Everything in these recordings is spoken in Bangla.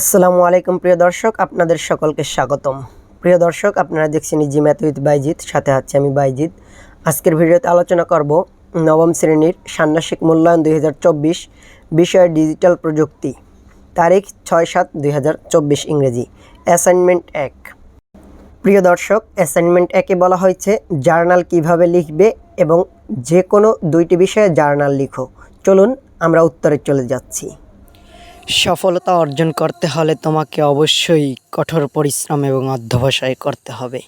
আসসালামু আলাইকুম, প্রিয় দর্শক, আপনাদের সকলকে স্বাগতম। প্রিয় দর্শক, আপনারা দেখছেন জি ম্যাথ উইথ বাইজিৎ সাথে আছি আমি বাইজিৎ আজকের ভিডিওতে আলোচনা করব নবম শ্রেণির ষান্মাসিক মূল্যায়ন দুই হাজার চব্বিশ বিষয় ডিজিটাল প্রযুক্তি, তারিখ ছয় সাত দুই ইংরেজি, অ্যাসাইনমেন্ট এক। প্রিয় দর্শক, অ্যাসাইনমেন্ট একে বলা হয়েছে জার্নাল কীভাবে লিখবে এবং যে কোনো দুইটি বিষয়ে জার্নাল লিখো। চলুন আমরা উত্তরে চলে যাচ্ছি। সফলতা অর্জন করতে হলে তোমাকে অবশ্যই কঠোর পরিশ্রম এবং অধ্যবসায় করতে হবে।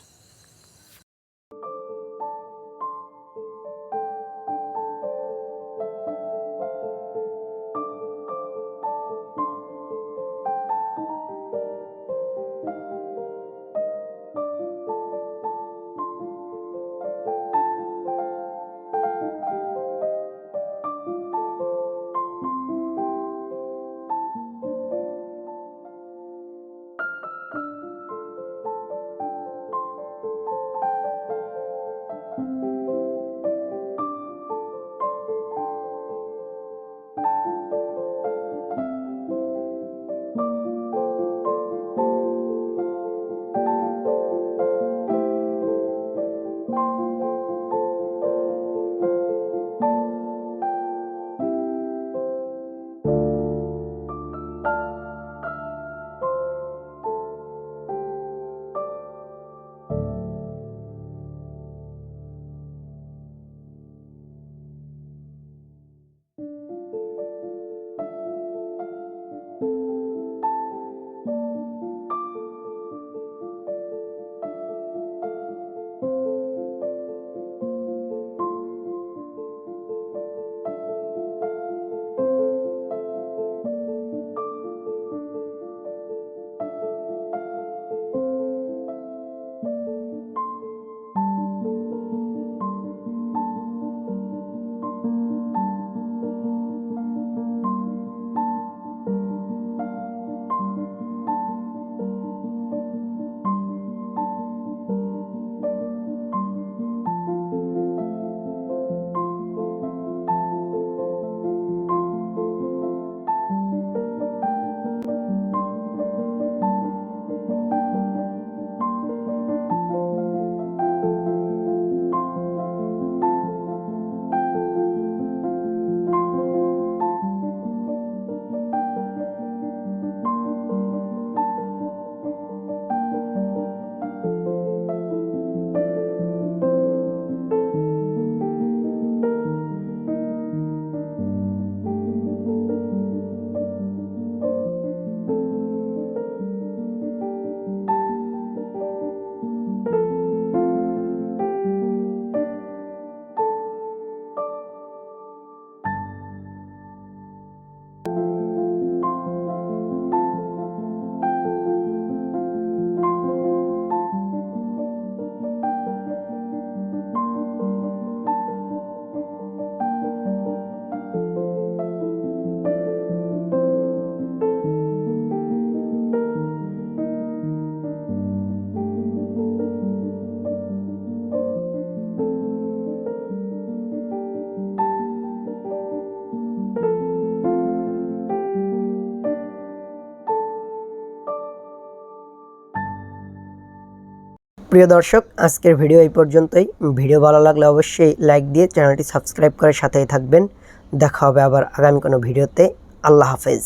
প্রিয় দর্শক, আজকের ভিডিও এই পর্যন্তই। ভিডিও ভালো লাগলে অবশ্যই লাইক দিয়ে চ্যানেলটি সাবস্ক্রাইব করে সাথেই থাকবেন। দেখা হবে আবার আগামী কোনো ভিডিওতে। আল্লাহ হাফেজ।